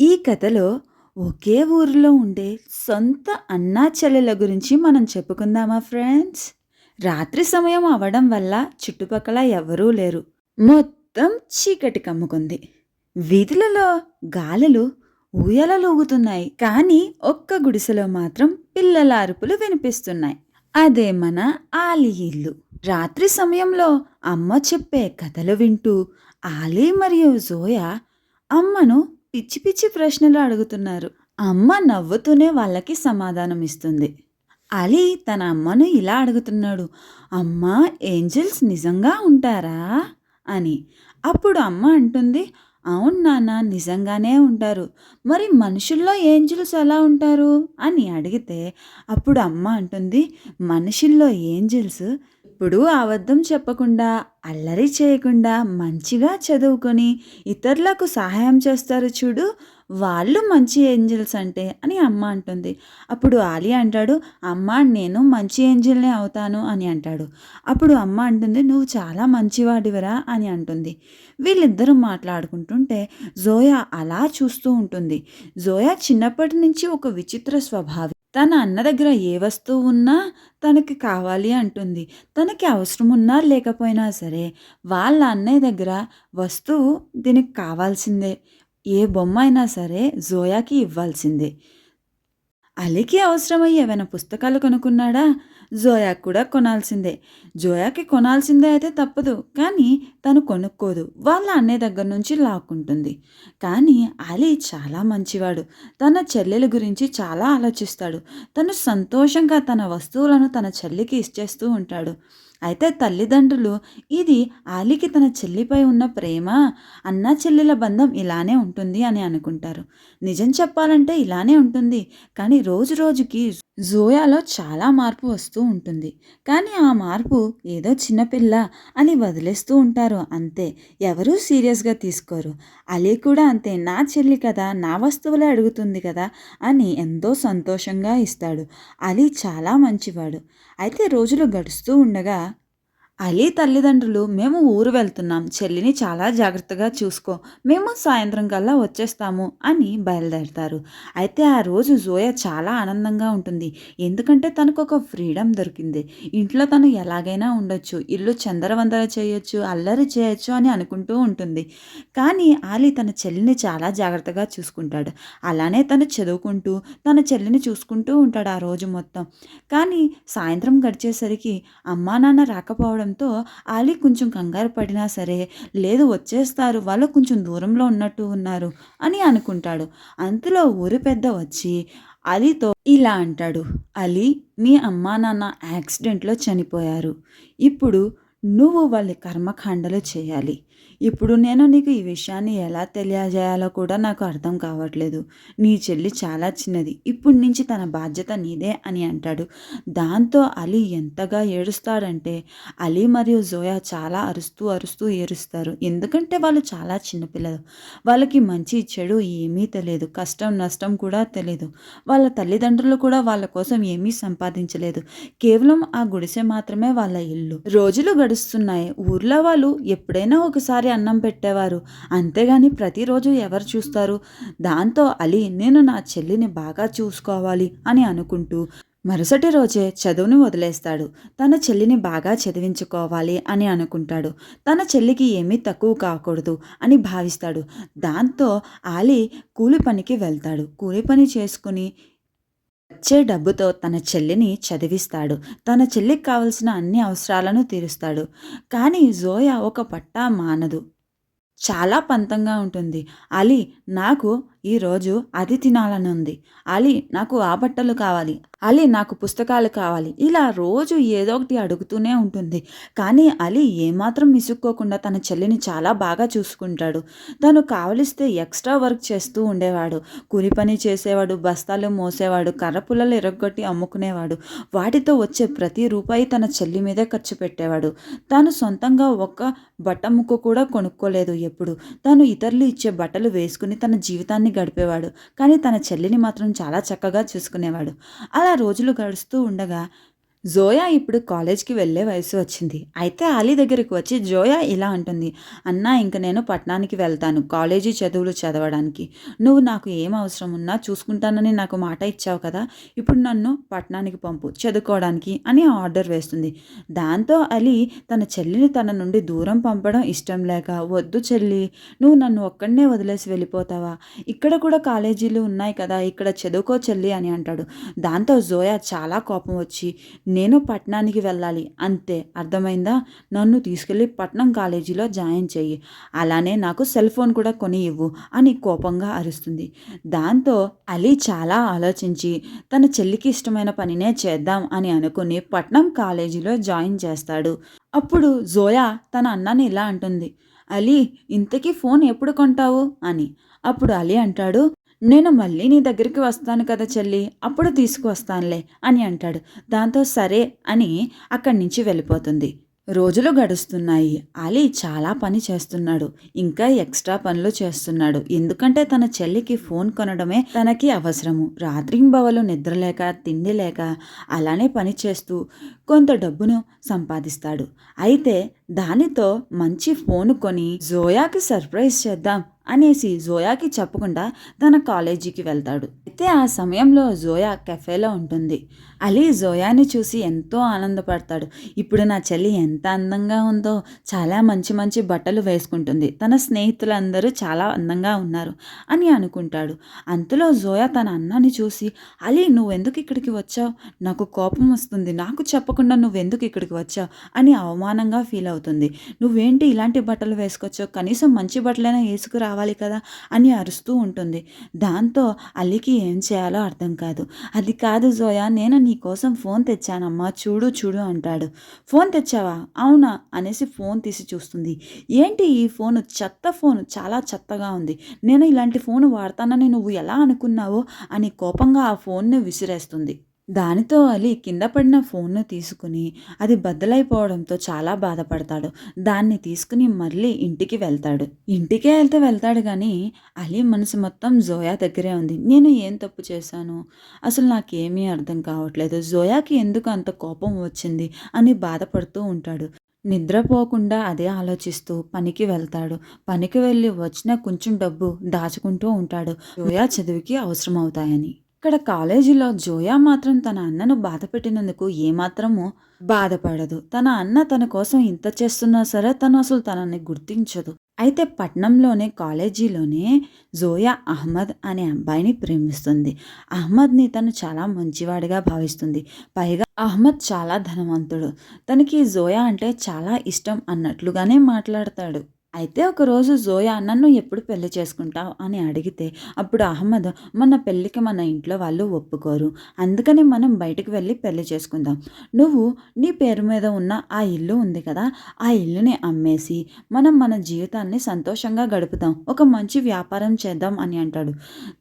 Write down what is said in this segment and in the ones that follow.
ఈ కథలో ఒకే ఊరిలో ఉండే సొంత అన్నా చెల్లెల గురించి మనం చెప్పుకుందామా ఫ్రెండ్స్? రాత్రి సమయం అవడం వల్ల చుట్టుపక్కల ఎవరూ లేరు. మొత్తం చీకటి కమ్ముకుంది. వీధులలో గాలులు ఊయలలూగుతున్నాయి. కానీ ఒక్క గుడిసెలో మాత్రం పిల్లల అరుపులు వినిపిస్తున్నాయి. అదే మన ఆలి ఇల్లు. రాత్రి సమయంలో అమ్మ చెప్పే కథలు వింటూ ఆలీ మరియు జోయా అమ్మను పిచ్చి పిచ్చి ప్రశ్నలు అడుగుతున్నారు. అమ్మ నవ్వుతూనే వాళ్ళకి సమాధానం ఇస్తుంది అలీ తన అమ్మను ఇలా అడుగుతున్నాడు. అమ్మ ఏంజల్స్ నిజంగా ఉంటారా? అని. అప్పుడు అమ్మ అంటుంది అవును నాన్న నిజంగానే ఉంటారు. మరి మనుషుల్లో ఏంజల్స్ ఎలా ఉంటారు? అని అడిగితే అప్పుడు అమ్మ అంటుంది మనుషుల్లో ఏంజల్స్ ఎప్పుడూ అబద్ధం చెప్పకుండా అల్లరి చేయకుండా మంచిగా చదువుకొని ఇతరులకు సహాయం చేస్తారు చూడు. వాళ్ళు మంచి ఏంజల్స్ అంటే అని అమ్మ అంటుంది. అప్పుడు ఆలి అంటాడు అమ్మ నేను మంచి ఏంజల్నే అవుతాను అని అంటాడు. అప్పుడు అమ్మ అంటుంది నువ్వు చాలా మంచివాడివరా అని అంటుంది. వీళ్ళిద్దరూ మాట్లాడుకుంటుంటే జోయా అలా చూస్తూ ఉంటుంది. జోయా చిన్నప్పటి నుంచి ఒక విచిత్ర స్వభావి తన అన్న దగ్గర ఏ వస్తువు ఉన్నా తనకి కావాలి అంటుంది. తనకి అవసరం ఉన్నా లేకపోయినా సరే వాళ్ళ అన్నయ్య దగ్గర వస్తువు దీనికి కావాల్సిందే. ఏ బొమ్మ అయినా సరే జోయాకి ఇవ్వాల్సిందే. అలికి అవసరమయ్యే ఏమైనా పుస్తకాలు కొనుక్కున్నాడా? జోయాకి కూడా కొనాల్సిందే. జోయాకి కొనాల్సిందే అయితే తప్పదు కానీ తను కొనుక్కోదు. వాళ్ళ అన్నయ్య దగ్గర నుంచి లాక్కుంటుంది. కానీ అలీ చాలా మంచివాడు. తన చెల్లెల గురించి చాలా ఆలోచిస్తాడు. తను సంతోషంగా తన వస్తువులను తన చెల్లికి ఇచ్చేస్తూ ఉంటాడు. అయితే తల్లిదండ్రులు ఇది ఆలికి తన చెల్లిపై ఉన్న ప్రేమ అన్న చెల్లెల బంధం ఇలానే ఉంటుంది అని అనుకుంటారు. నిజం చెప్పాలంటే ఇలానే ఉంటుంది. కానీ రోజు రోజుకి జోయాలో చాలా మార్పు వస్తూ ఉంటుంది. కానీ ఆ మార్పు ఏదో చిన్నపిల్ల అని వదిలేస్తూ ఉంటారు. అంతే. ఎవరూ సీరియస్గా తీసుకోరు. అలీ కూడా అంతే. నా చెల్లి కదా నా వస్తువులే అడుగుతుంది కదా అని ఎంతో సంతోషంగా ఇస్తాడు. అలీ చాలా మంచివాడు. అయితే రోజులు గడుస్తూ ఉండగా అలీ తల్లిదండ్రులు మేము ఊరు వెళ్తున్నాం. చెల్లిని చాలా జాగ్రత్తగా చూసుకో. మేము సాయంత్రం కల్లా వచ్చేస్తాము అని బయలుదేరతారు. అయితే ఆ రోజు జోయా చాలా ఆనందంగా ఉంటుంది. ఎందుకంటే తనకు ఒక ఫ్రీడమ్ దొరికింది. ఇంట్లో తను ఎలాగైనా ఉండొచ్చు. ఇల్లు చందరవందర చేయొచ్చు అల్లరి చేయొచ్చు అని అనుకుంటూ ఉంటుంది. కానీ ఆలీ తన చెల్లిని చాలా జాగ్రత్తగా చూసుకుంటాడు. అలానే తను చదువుకుంటూ తన చెల్లిని చూసుకుంటూ ఉంటాడు ఆ రోజు మొత్తం. కానీ సాయంత్రం గడిచేసరికి అమ్మా నాన్న రాకపోవడం ఉండడంతో ఆలీ కొంచెం కంగారు పడినా సరే లేదు వచ్చేస్తారు వాళ్ళు కొంచెం దూరంలో ఉన్నట్టు ఉన్నారు అని అనుకుంటాడు. అంతలో ఊరి పెద్ద వచ్చి అలీతో ఇలా అంటాడు అలీ మీ అమ్మా నాన్న యాక్సిడెంట్లో చనిపోయారు. ఇప్పుడు నువ్వు వాళ్ళ కర్మకాండలు చేయాలి. ఇప్పుడు నేను నీకు ఈ విషయాన్ని ఎలా తెలియజేయాలో కూడా నాకు అర్థం కావట్లేదు. నీ చెల్లి చాలా చిన్నది. ఇప్పటి నుంచి తన బాధ్యత నీదే అని అంటాడు. దాంతో అలీ ఎంతగా ఏడుస్తాడంటే అలీ మరియు జోయా చాలా అరుస్తూ అరుస్తూ ఏడుస్తారు. ఎందుకంటే వాళ్ళు చాలా చిన్నపిల్లలు వాళ్ళకి మంచి చెడు ఏమీ తెలియదు. కష్టం నష్టం కూడా తెలియదు. వాళ్ళ తల్లిదండ్రులు కూడా వాళ్ళ కోసం ఏమీ సంపాదించలేదు. కేవలం ఆ గుడిసె మాత్రమే వాళ్ళ ఇల్లు. రోజులు గడుస్తున్నాయి. ఊర్లో వాళ్ళు ఎప్పుడైనా ఒకసారి అన్నం పెట్టేవారు. అంతేగాని ప్రతిరోజు ఎవరు చూస్తారు? దాంతో అలీ నేను నా చెల్లిని బాగా చూసుకోవాలి అని అనుకుంటూ మరుసటి రోజే చదువుని వదిలేస్తాడు. తన చెల్లిని బాగా చదివించుకోవాలి అని అనుకుంటాడు. తన చెల్లికి ఏమీ తక్కువ కాకూడదు అని భావిస్తాడు. దాంతో ఆలి కూలి పనికి వెళ్తాడు. కూలి పని చేసుకుని వచ్చే డబ్బుతో తన చెల్లిని చదివిస్తాడు. తన చెల్లికి కావలసిన అన్ని అవసరాలను తీరుస్తాడు. కానీ జోయా ఒక పట్టా మానదు. చాలా పంతంగా ఉంటుంది. అలీ నాకు ఈరోజు అది తినాలని ఉంది అలీ నాకు ఆ బట్టలు కావాలి. అలీ నాకు పుస్తకాలు కావాలి. ఇలా రోజు ఏదో ఒకటి అడుగుతూనే ఉంటుంది. కానీ అలీ ఏమాత్రం విసుక్కోకుండా తన చెల్లిని చాలా బాగా చూసుకుంటాడు. తను కావలిస్తే ఎక్స్ట్రా వర్క్ చేస్తూ ఉండేవాడు. కూలి పని చేసేవాడు బస్తాలు మోసేవాడు కర్ర పుల్లలు ఎరగొట్టి అమ్ముకునేవాడు. వాటితో వచ్చే ప్రతి రూపాయి తన చెల్లి మీదే ఖర్చు పెట్టేవాడు. తాను సొంతంగా ఒక్క బట్ట ముక్క కూడా కొనుక్కోలేదు ఎప్పుడు. తాను ఇతరులు ఇచ్చే బట్టలు వేసుకుని తన జీవితాన్ని గడిపేవాడు. కానీ తన చెల్లిని మాత్రం చాలా చక్కగా చూసుకునేవాడు. అలా రోజులు గడుస్తూ ఉండగా జోయా ఇప్పుడు కాలేజ్కి వెళ్ళే వయసు వచ్చింది. అయితే అలీ దగ్గరికి వచ్చి జోయా ఇలా అంటుంది. అన్నా ఇంక నేను పట్టణానికి వెళ్తాను కాలేజీ చదువులు చదవడానికి. నువ్వు నాకు ఏం అవసరం ఉన్నా చూసుకుంటానని నాకు మాట ఇచ్చావు కదా ఇప్పుడు నన్ను పట్టణానికి పంపు చదువుకోవడానికి అని ఆర్డర్ వేస్తుంది. దాంతో అలీ తన చెల్లిని తన నుండి దూరం పంపడం ఇష్టం లేక వద్దు చెల్లి నువ్వు నన్ను ఒక్కడనే వదిలేసి వెళ్ళిపోతావా? ఇక్కడ కూడా కాలేజీలు ఉన్నాయి కదా ఇక్కడ చదువుకో చెల్లి అని అంటాడు. దాంతో జోయా చాలా కోపం వచ్చి నేను పట్నానికి వెళ్ళాలి. అంతే. అర్థమైందా? నన్ను తీసుకెళ్ళి పట్నం కాలేజీలో జాయిన్ చెయ్యి. అలానే నాకు సెల్ ఫోన్ కూడా కొని ఇవ్వు అని కోపంగా అరుస్తుంది. దాంతో అలీ చాలా ఆలోచించి తన చెల్లికి ఇష్టమైన పనినే చేద్దాం అని అనుకుని పట్నం కాలేజీలో జాయిన్ చేస్తాడు. అప్పుడు జోయా తన అన్నాన్ని ఇలా అంటుంది. అలీ ఇంతకీ ఫోన్ ఎప్పుడు కొంటావు? అని. అప్పుడు అలీ అంటాడు నేను మళ్ళీ నీ దగ్గరికి వస్తాను కదా చెల్లి అప్పుడు తీసుకువస్తానులే అని అంటాడు. దాంతో సరే అని అక్కడి నుంచి వెళ్ళిపోతుంది. రోజులు గడుస్తున్నాయి. అలీ చాలా పని చేస్తున్నాడు. ఇంకా ఎక్స్ట్రా పనులు చేస్తున్నాడు. ఎందుకంటే తన చెల్లికి ఫోన్ కొనడమే తనకి అవసరము. రాత్రింబవలు నిద్రలేక తిండి లేక అలానే పని చేస్తూ కొంత డబ్బును సంపాదిస్తాడు. అయితే దానితో మంచి ఫోన్ కొని జోయాకి సర్ప్రైజ్ చేద్దాం అనేసి జోయాకి చెప్పకుండా తన కాలేజీకి వెళ్తాడు. అయితే ఆ సమయంలో జోయా కెఫేలో ఉంటుంది. అలీ జోయాని చూసి ఎంతో ఆనందపడతాడు. ఇప్పుడు నా చెల్లి ఎంత అందంగా ఉందో చాలా మంచి మంచి బట్టలు వేసుకుంటుంది. తన స్నేహితులందరూ చాలా అందంగా ఉన్నారు అని అనుకుంటాడు. అంతలో జోయా తన అన్నాన్ని చూసి అలీ నువ్వెందుకు ఇక్కడికి వచ్చావు? నాకు కోపం వస్తుంది. నాకు చెప్పకుండా నువ్వెందుకు ఇక్కడికి వచ్చావు? అని అవమానంగా ఫీల్ అవుతుంది. నువ్వేంటి ఇలాంటి బట్టలు వేసుకొచ్చావు? కనీసం మంచి బట్టలైనా వేసుకురావాలి కదా? అని అరుస్తూ ఉంటుంది. దాంతో అలీకి ఏం చేయాలో అర్థం కాదు. అది కాదు జోయా నేను నీకోసం ఫోన్ తెచ్చానమ్మా చూడు చూడు అంటాడు. ఫోన్ తెచ్చావా? అవునా అనేసి ఫోన్ తీసి చూస్తుంది. ఏంటి ఈ ఫోన్? చెత్త ఫోన్ చాలా చెత్తగా ఉంది. నేను ఇలాంటి ఫోన్ వాడతానని నువ్వు ఎలా అనుకున్నావో అని కోపంగా ఆ ఫోన్ని విసిరేస్తుంది. దానితో అలీ కింద పడిన ఫోన్ను తీసుకుని అది బద్దలైపోవడంతో చాలా బాధపడతాడు. దాన్ని తీసుకుని మళ్ళీ ఇంటికి వెళ్తాడు. ఇంటికే వెళ్తే వెళ్తాడు కానీ అలీ మనసు మొత్తం జోయా దగ్గరే ఉంది. నేను ఏం తప్పు చేశాను? అసలు నాకేమీ అర్థం కావట్లేదు. జోయాకి ఎందుకు అంత కోపం వచ్చింది అని బాధపడుతూ ఉంటాడు. నిద్రపోకుండా అదే ఆలోచిస్తూ పనికి వెళ్తాడు. పనికి వెళ్ళి వచ్చిన కొంచెం డబ్బు దాచుకుంటూ ఉంటాడు. జోయా చదువుకి అవసరం అవుతాయని ఇక్కడ కాలేజీలో జోయా మాత్రం తన అన్నను బాధ పెట్టినందుకు ఏమాత్రము బాధపడదు. తన అన్న తన కోసం ఇంత చేస్తున్నా సరే తను అసలు తనని గుర్తించదు. అయితే పట్నంలోనే కాలేజీలోనే జోయా అహ్మద్ అనే అబ్బాయిని ప్రేమిస్తుంది. అహ్మద్ని తను చాలా మంచివాడిగా భావిస్తుంది. పైగా అహ్మద్ చాలా ధనవంతుడు. తనకి జోయా అంటే చాలా ఇష్టం అన్నట్లుగానే మాట్లాడతాడు. అయితే ఒకరోజు జోయా నన్ను ఎప్పుడు పెళ్ళి చేసుకుంటావు? అని అడిగితే అప్పుడు అహ్మద్ మన పెళ్ళికి మన ఇంట్లో వాళ్ళు ఒప్పుకోరు. అందుకని మనం బయటకు వెళ్ళి పెళ్ళి చేసుకుందాం. నువ్వు నీ పేరు మీద ఉన్న ఆ ఇల్లు ఉంది కదా ఆ ఇల్లుని అమ్మేసి మనం మన జీవితాన్ని సంతోషంగా గడుపుదాం. ఒక మంచి వ్యాపారం చేద్దాం అని అంటాడు.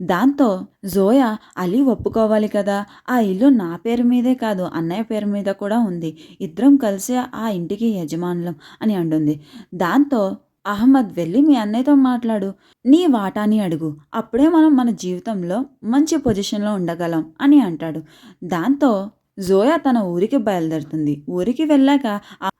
దాంతో జోయా అలీ ఒప్పుకోవాలి కదా ఆ ఇల్లు నా పేరు మీదే కాదు అన్నయ్య పేరు మీద కూడా ఉంది. ఇద్దరం కలిసి ఆ ఇంటికి యజమానులం అని అంటుంది. దాంతో అహ్మద్ వెళ్ళి మీ అన్నయ్యతో మాట్లాడు. నీ వాటాని అడుగు. అప్పుడే మనం మన జీవితంలో మంచి పొజిషన్లో ఉండగలం అని అంటాడు. దాంతో జోయా తన ఊరికి బయలుదేరుతుంది. ఊరికి వెళ్ళాక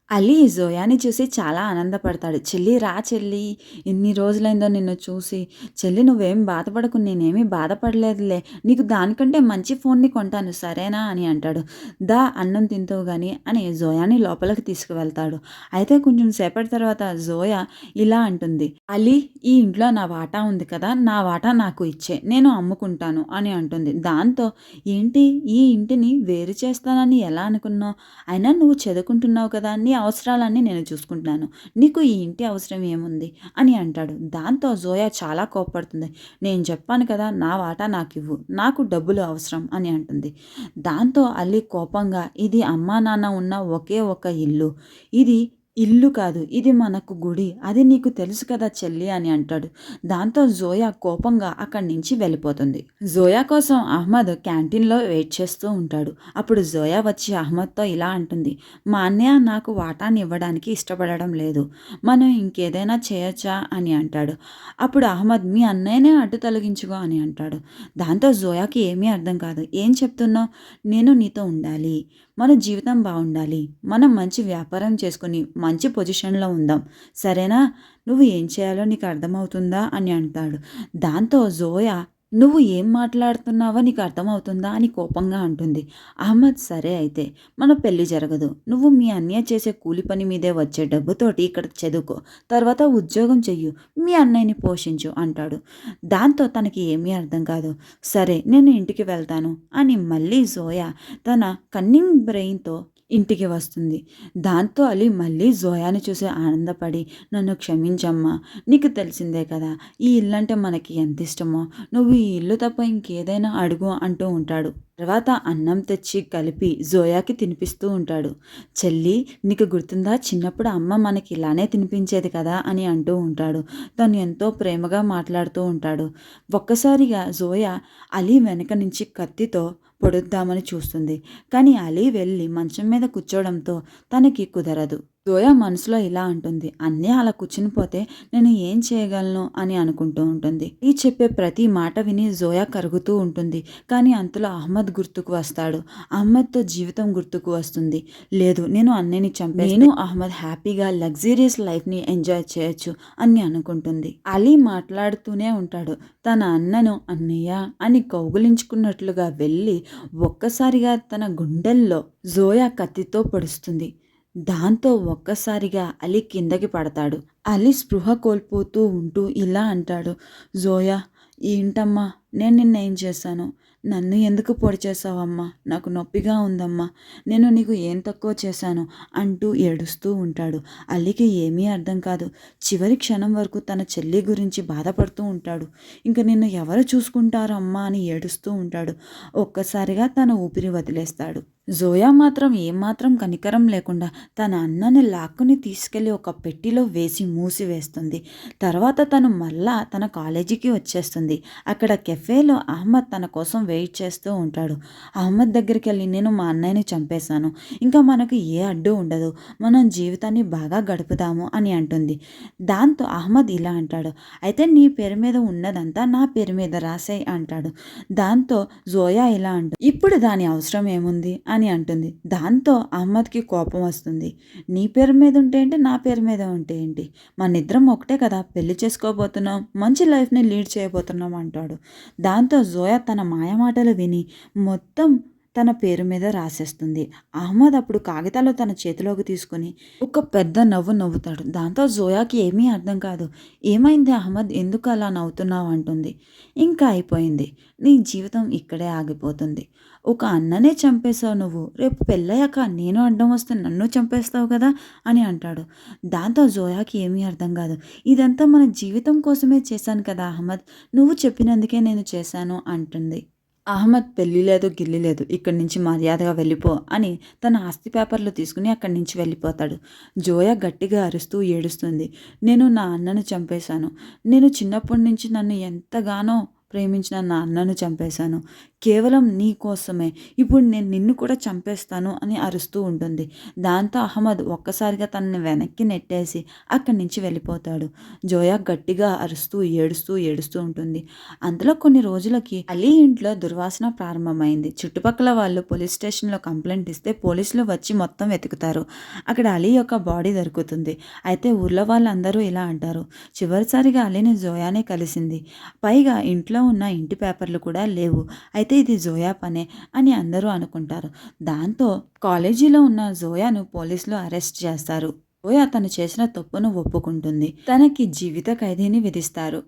అలీ జోయాని చూసి చాలా ఆనందపడతాడు. చెల్లి రా చెల్లి ఎన్ని రోజులైందో నిన్ను చూసి. చెల్లి నువ్వేం బాధపడకు నేనేమీ బాధపడలేదులే. నీకు దానికంటే మంచి ఫోన్ని కొంటాను సరేనా అని అంటాడు. దా అన్నం తింటావు కానీ అని జోయాని లోపలికి తీసుకువెళ్తాడు. అయితే కొంచెం సేపటి తర్వాత జోయా ఇలా అంటుంది. అలీ ఈ ఇంట్లో నా వాటా ఉంది కదా నా వాటా నాకు ఇచ్చే నేను అమ్ముకుంటాను అని అంటుంది. దాంతో ఏంటి ఈ ఇంటిని వేరు చేస్తానని ఎలా అనుకున్నావు? అయినా నువ్వు చదువుకుంటున్నావు కదా నీ అవసరాలన్నీ నేను చూసుకుంటున్నాను. నీకు ఈ ఇంటి అవసరం ఏముంది? అని అంటాడు. దాంతో జోయా చాలా కోపడుతుంది నేను చెప్పాను కదా నా వాటా నాకు ఇవ్వు నాకు డబ్బులు అవసరం అని అంటుంది. దాంతో అల్లి కోపంగా ఇది అమ్మా నాన్న ఉన్న ఒకే ఒక ఇల్లు. ఇది ఇల్లు కాదు ఇది మనకు గుడి అది నీకు తెలుసు కదా చెల్లి అని అంటాడు. దాంతో జోయా కోపంగా అక్కడి నుంచి వెళ్ళిపోతుంది. జోయా కోసం అహ్మద్ క్యాంటీన్లో వెయిట్ చేస్తూ ఉంటాడు. అప్పుడు జోయా వచ్చి అహ్మద్తో ఇలా అంటుంది మా అన్నయ్య నాకు వాటాని ఇవ్వడానికి ఇష్టపడడం లేదు మనం ఇంకేదైనా చేయొచ్చా? అని అంటాడు. అప్పుడు అహ్మద్ మీ అన్నయ్యనే అడ్డు తొలగించుకో అని అంటాడు. దాంతో జోయాకి ఏమీ అర్థం కాదు ఏం చెప్తున్నావు? నేను నీతో ఉండాలి మన జీవితం బాగుండాలి. మనం మంచి వ్యాపారం చేసుకుని మంచి పొజిషన్లో ఉందాం. సరేనా? నువ్వు ఏం చేయాలో నీకు అర్థమవుతుందా? అని అంటాడు. దాంతో జోయా నువ్వు ఏం మాట్లాడుతున్నావో నీకు అర్థమవుతుందా అని కోపంగా అంటుంది. అహ్మద్ సరే అయితే మన పెళ్ళి జరగదు. నువ్వు మీ అన్నయ్య చేసే కూలి పని మీదే వచ్చే డబ్బుతోటి ఇక్కడ చదువుకో తర్వాత ఉద్యోగం చెయ్యు. మీ అన్నయ్యని పోషించు అంటాడు. దాంతో తనకి ఏమీ అర్థం కాదు. సరే నేను ఇంటికి వెళ్తాను అని మళ్ళీ జోయా తన కన్నింగ్ బ్రెయిన్తో ఇంటికి వస్తుంది. దాంతో అలీ మళ్ళీ జోయాని చూసి ఆనందపడి నన్ను క్షమించమ్మా నీకు తెలిసిందే కదా ఈ ఇల్లు అంటే మనకి ఎంత ఇష్టమో. నువ్వు ఈ ఇల్లు తప్ప ఇంకేదైనా అడుగు అంటూ ఉంటాడు. తర్వాత అన్నం తెచ్చి కలిపి జోయాకి తినిపిస్తూ ఉంటాడు. చెల్లి నీకు గుర్తుందా? చిన్నప్పుడు అమ్మ మనకి ఇలానే తినిపించేది కదా అని అంటూ ఉంటాడు. తను ఎంతో ప్రేమగా మాట్లాడుతూ ఉంటాడు. ఒక్కసారిగా జోయా అలీ వెనక నుంచి కత్తితో పొడుద్దామని చూస్తుంది. కానీ అలీ వెళ్ళి మంచం మీద కూర్చోవడంతో తనకి కుదరదు. జోయా మనసులో ఇలా అంటుంది. అన్నీ అలా కూర్చుని పోతే నేను ఏం చేయగలను? అని అనుకుంటూ ఉంటుంది. ఈ చెప్పే ప్రతి మాట విని జోయా కరుగుతూ ఉంటుంది. కానీ అంతలో అహ్మద్ గుర్తుకు వస్తాడు. అహ్మద్తో జీవితం గుర్తుకు వస్తుంది. లేదు నేను అన్నయ్యని చంపే నేను అహ్మద్ హ్యాపీగా లగ్జరీస్ లైఫ్ని ఎంజాయ్ చేయొచ్చు అని అనుకుంటుంది. అలీ మాట్లాడుతూనే ఉంటాడు. తన అన్నను అన్నయ్య అని కౌగులించుకున్నట్లుగా వెళ్ళి ఒక్కసారిగా తన గుండెల్లో జోయా కత్తితో పొడుస్తుంది. దాంతో ఒక్కసారిగా అలీ కిందకి పడతాడు. అలీ స్పృహ కోల్పోతూ ఉంటూ ఇలా అంటాడు జోయా ఏంటమ్మా? నేను నిన్న ఏం చేశాను? నన్ను ఎందుకు పొడి చేసావమ్మా నాకు నొప్పిగా ఉందమ్మా. నేను నీకు ఏం తక్కువ చేశాను? అంటూ ఏడుస్తూ ఉంటాడు. అల్లికి ఏమీ అర్థం కాదు. చివరి క్షణం వరకు తన చెల్లి గురించి బాధపడుతూ ఉంటాడు. ఇంక నిన్ను ఎవరు చూసుకుంటారు అమ్మా అని ఏడుస్తూ ఉంటాడు. ఒక్కసారిగా తన ఊపిరి వదిలేస్తాడు. జోయా మాత్రం ఏమాత్రం కనికరం లేకుండా తన అన్నని లాక్కుని తీసుకెళ్ళి ఒక పెట్టిలో వేసి మూసివేస్తుంది తర్వాత తను మళ్ళా తన కాలేజీకి వచ్చేస్తుంది. అక్కడ కెఫేలో అహ్మద్ తన కోసం వెయిట్ చేస్తూ ఉంటాడు. అహ్మద్ దగ్గరికి వెళ్ళి నేను మా అన్నయ్యని చంపేశాను. ఇంకా మనకు ఏ అడ్డు ఉండదు. మనం జీవితాన్ని బాగా గడుపుదాము అని అంటుంది. దాంతో అహ్మద్ ఇలా అంటాడు. అయితే నీ పేరు మీద ఉన్నదంతా నా పేరు మీద రాసే అంటాడు. దాంతో జోయా ఇలా అంటు ఇప్పుడు దాని అవసరం ఏముంది? అని అని అంటుంది. దాంతో అహ్మద్కి కోపం వస్తుంది. నీ పేరు మీద ఉంటే ఏంటి? నా పేరు మీద ఉంటే ఏంటి? మన ఇద్దరం ఒకటే కదా పెళ్ళి చేసుకోబోతున్నాం మంచి లైఫ్ని లీడ్ చేయబోతున్నాం అంటాడు. దాంతో జోయా తన మాయమాటలు విని మొత్తం తన పేరు మీద రాసేస్తుంది. అహ్మద్ అప్పుడు కాగితాలు తన చేతిలోకి తీసుకుని ఒక పెద్ద నవ్వు నవ్వుతాడు. దాంతో జోయాకి ఏమీ అర్థం కాదు. ఏమైంది అహ్మద్? ఎందుకు అలా నవ్వుతున్నావు? అంటుంది. ఇంకా అయిపోయింది. నీ జీవితం ఇక్కడే ఆగిపోతుంది. ఒక అన్ననే చంపేశావు నువ్వు. రేపు పెళ్ళయ్యాక నేను అడ్డం వస్తే నన్ను చంపేస్తావు కదా? అని అంటాడు. దాంతో జోయాకి ఏమీ అర్థం కాదు. ఇదంతా మన జీవితం కోసమే చేశాను కదా అహ్మద్? నువ్వు చెప్పినందుకే నేను చేశాను అంటుంది. అహ్మద్ పెళ్ళి లేదు గిల్లి లేదు ఇక్కడి నుంచి మర్యాదగా వెళ్ళిపో అని తన ఆస్తి పేపర్లు తీసుకుని అక్కడి నుంచి వెళ్ళిపోతాడు. జోయ గట్టిగా అరుస్తూ ఏడుస్తుంది. నేను నా అన్నను చంపేశాను. నేను చిన్నప్పటి నుంచి నన్ను ఎంతగానో ప్రేమించిన నా అన్నను చంపేశాను. కేవలం నీ కోసమే. ఇప్పుడు నేను నిన్ను కూడా చంపేస్తాను అని అరుస్తూ ఉంటుంది. దాంతో అహ్మద్ ఒక్కసారిగా తనని వెనక్కి నెట్టేసి అక్కడి నుంచి వెళ్ళిపోతాడు. జోయా గట్టిగా అరుస్తూ ఏడుస్తూ ఏడుస్తూ ఉంటుంది. అంతలో కొన్ని రోజులకి అలీ ఇంట్లో దుర్వాసన ప్రారంభమైంది. చుట్టుపక్కల వాళ్ళు పోలీస్ స్టేషన్లో కంప్లైంట్ ఇస్తే పోలీసులు వచ్చి మొత్తం వెతుకుతారు. అక్కడ అలీ యొక్క బాడీ దొరుకుతుంది. అయితే ఊర్లో వాళ్ళందరూ ఇలా అంటారు. చివరిసారిగా అలీని జోయానే కలిసింది. పైగా ఇంట్లో ఉన్న ఇంటి పేపర్లు కూడా లేవు. అయితే ఇది జోయా పనే అని అందరూ అనుకుంటారు. దాంతో కాలేజీలో ఉన్న జోయాను పోలీసులు అరెస్ట్ చేస్తారు. జోయా తను చేసిన తప్పును ఒప్పుకుంటుంది. తనకి జీవిత ఖైదీని విధిస్తారు.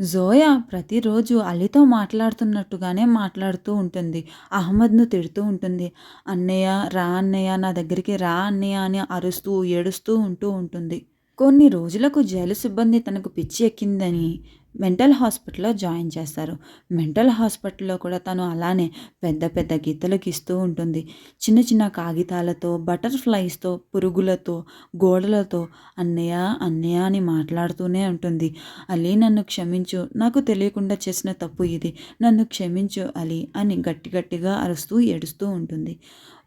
జోయా ప్రతిరోజు అలీతో మాట్లాడుతున్నట్టుగానే మాట్లాడుతూ ఉంటుంది. అహ్మద్ను తిడుతూ ఉంటుంది. అన్నయ్య రా అన్నయ్య నా దగ్గరికి రా అన్నయ్య అని అరుస్తూ ఏడుస్తూ ఉంటూ ఉంటుంది. కొన్ని రోజులకు జైలు సిబ్బంది తనకు పిచ్చి ఎక్కిందని మెంటల్ హాస్పిటల్లో జాయిన్ చేస్తారు. మెంటల్ హాస్పిటల్లో కూడా తను అలానే పెద్ద పెద్ద గీతలు గీస్తూ ఉంటుంది. చిన్న చిన్న కాగితాలతో బటర్ఫ్లైస్తో పురుగులతో గోడలతో అన్నయ్య అన్నయ్య అని మాట్లాడుతూనే ఉంటుంది. అలీ నన్ను క్షమించు. నాకు తెలియకుండా చేసిన తప్పు ఇది. నన్ను క్షమించు అలీ అని గట్టి గట్టిగా అరుస్తూ ఏడుస్తూ ఉంటుంది.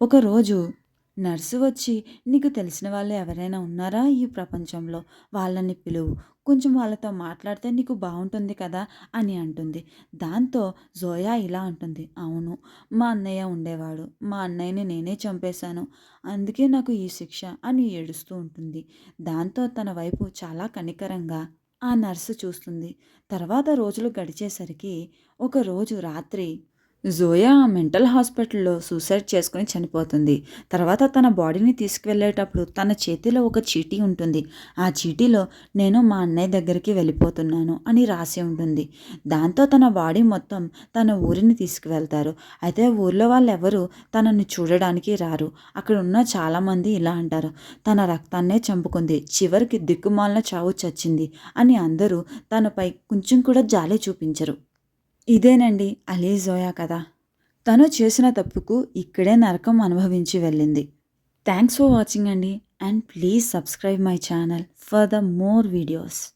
ఒకరోజు నర్సు వచ్చి నీకు తెలిసిన వాళ్ళు ఎవరైనా ఉన్నారా ఈ ప్రపంచంలో? వాళ్ళని పిలువు. కొంచెం వాళ్ళతో మాట్లాడితే నీకు బాగుంటుంది కదా అని అంటుంది. దాంతో జోయా ఇలా అంటుంది. అవును మా అన్నయ్య ఉండేవాడు. మా అన్నయ్యని నేనే చంపేశాను. అందుకే నాకు ఈ శిక్ష అని ఏడుస్తూ ఉంటుంది. దాంతో తన వైపు చాలా కనికరంగా ఆ నర్సు చూస్తుంది. తర్వాత రోజులు గడిచేసరికి ఒక రోజు రాత్రి జోయా మెంటల్ హాస్పిటల్లో సూసైడ్ చేసుకుని చనిపోతుంది. తర్వాత తన బాడీని తీసుకువెళ్ళేటప్పుడు తన చేతిలో ఒక చీటీ ఉంటుంది. ఆ చీటీలో నేను మా అన్నయ్య దగ్గరికి వెళ్ళిపోతున్నాను అని రాసి ఉంటుంది. దాంతో తన బాడీ మొత్తం తన ఊరిని తీసుకువెళ్తారు. అయితే ఊర్లో వాళ్ళు తనను తనని చూడడానికి రారు. అక్కడ ఉన్న చాలామంది ఇలా అంటారు. తన రక్తాన్నే చంపుకుంది. చివరికి దిక్కుమాలిన చావు చచ్చింది అని అందరూ తనపై కొంచెం కూడా జాలి చూపించరు. ఇదేనండి అలీ జోయా కథ. తను చేసిన తప్పుకు ఇక్కడే నరకం అనుభవించి వెళ్ళింది. థ్యాంక్స్ ఫర్ వాచింగ్ అండి and please subscribe my channel for the more videos.